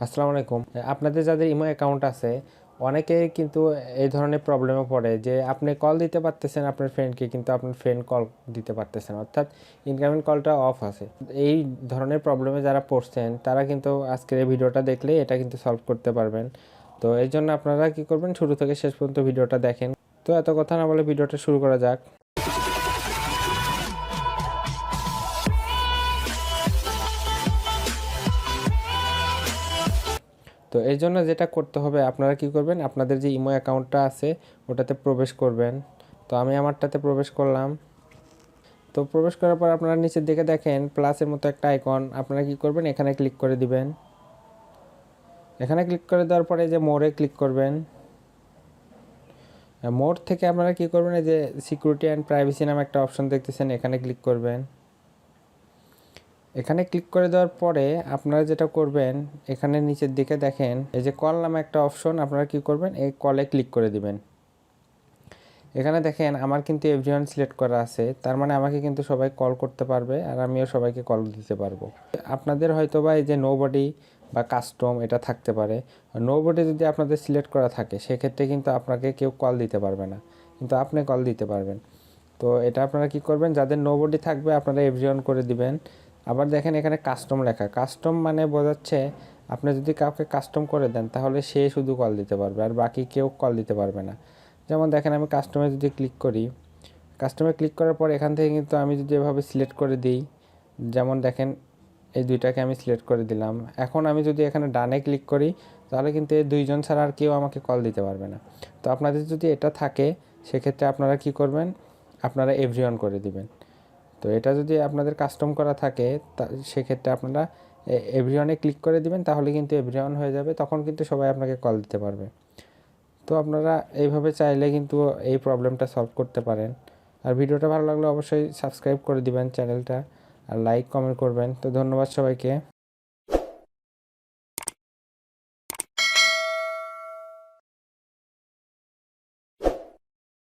আসসালামু আলাইকুম। আপনাদের যাদের ইমো অ্যাকাউন্ট আছে, অনেকেই কিন্তু এই ধরনের প্রবলেমে পড়ে যে আপনি কল দিতে পারতেছেন আপনার ফ্রেন্ডকে কিন্তু আপনার ফ্রেন্ড কল দিতে পারতেছেন অর্থাৎ ইনকামিং কলটা অফ আছে। এই ধরনের প্রবলেমে যারা পড়ছেন, তারা কিন্তু আজকের এই ভিডিওটা দেখলে এটা কিন্তু সলভ করতে পারবেন। তো এই জন্য আপনারা কি করবেন? শুরু থেকে শেষ পর্যন্ত ভিডিওটা দেখেন। তো এত কথা না বলে ভিডিওটা শুরু করা যাক। তো এই জন্য যেটা করতে হবে, আপনারা কি করবেন? আপনাদের যে ইমো অ্যাকাউন্টটা আছে, ওটাতে প্রবেশ করবেন। তো আমি আমারটাতে প্রবেশ করলাম। তো প্রবেশ করার পর আপনারা নিচের দিকে দেখেন প্লাসের মতো একটা আইকন আপনারা কি করবেন? এখানে ক্লিক করে দিবেন। এখানে ক্লিক করে দেওয়ার পরে যে মোড়ে ক্লিক করবেন। মোড় থেকে আপনারা কি করবেন? এই যে সিকিউরিটি অ্যান্ড প্রাইভেসি নামে একটা অপশন দেখতেছেন, এখানে ক্লিক করবেন। এখানে ক্লিক করে দেওয়ার পরে আপনারা যেটা করবেন, এখানে নিচের দিকে দেখেন, এই যে কল নামে একটা অপশন আপনারা কি করবেন, এই কলে ক্লিক করে দিবেন। এখানে দেখেন, আমার কিন্তু এভরিওয়ান সিলেক্ট করা আছে, তার মানে আমাকে কিন্তু সবাই কল করতে পারবে আর আমিও সবাইকে কল দিতে পারব। আপনাদের হয়তো বা এই যে নো বডি বা কাস্টম এটা থাকতে পারে। নো বডি যদি আপনাদের সিলেক্ট করা থাকে, সেক্ষেত্রে কিন্তু আপনাকে কেউ কল দিতে পারবে না। কিন্তু আপনি কল দিতে পারবেন। তো এটা আপনারা কি করবেন, যাদের নো বডি থাকবে, আপনারা এভরিওয়ান করে দিবেন। আবার দেখেন এখানে কাস্টম লেখা। কাস্টম মানে বোঝাচ্ছে আপনি যদি কাউকে কাস্টম করে দেন, তাহলে সে শুধু কল দিতে পারবে আর বাকি কেউ কল দিতে পারবে না। যেমন দেখেন আমি কাস্টমে যদি ক্লিক করি কাস্টমে ক্লিক করার পর এখান থেকে কিন্তু আমি যদি এভাবে সিলেক্ট করে দিই, যেমন দেখেন এই দুইটাকে আমি সিলেক্ট করে দিলাম। এখন আমি যদি এখানে ডানে ক্লিক করি, তাহলে কিন্তু এই দুইজন ছাড়া আর কেউ আমাকে কল দিতে পারবে না। তো আপনাদের যদি এটা থাকে, সেক্ষেত্রে আপনারা কি করবেন? আপনারা এভরিওয়ান করে দিবেন। তো এটা যদি আপনাদের কাস্টম করা থাকে, তা সেক্ষেত্রে আপনারা এভরিওয়ানে ক্লিক করে দিবেন, তাহলে কিন্তু এভরিওয়ান হয়ে যাবে, তখন কিন্তু সবাই আপনাকে কল দিতে পারবে। তো আপনারা এইভাবে চাইলে কিন্তু এই প্রবলেমটা সলভ করতে পারেন। আর ভিডিওটা ভালো লাগলে অবশ্যই সাবস্ক্রাইব করে দিবেন চ্যানেলটা আর লাইক কমেন্ট করবেন। তো ধন্যবাদ সবাইকে।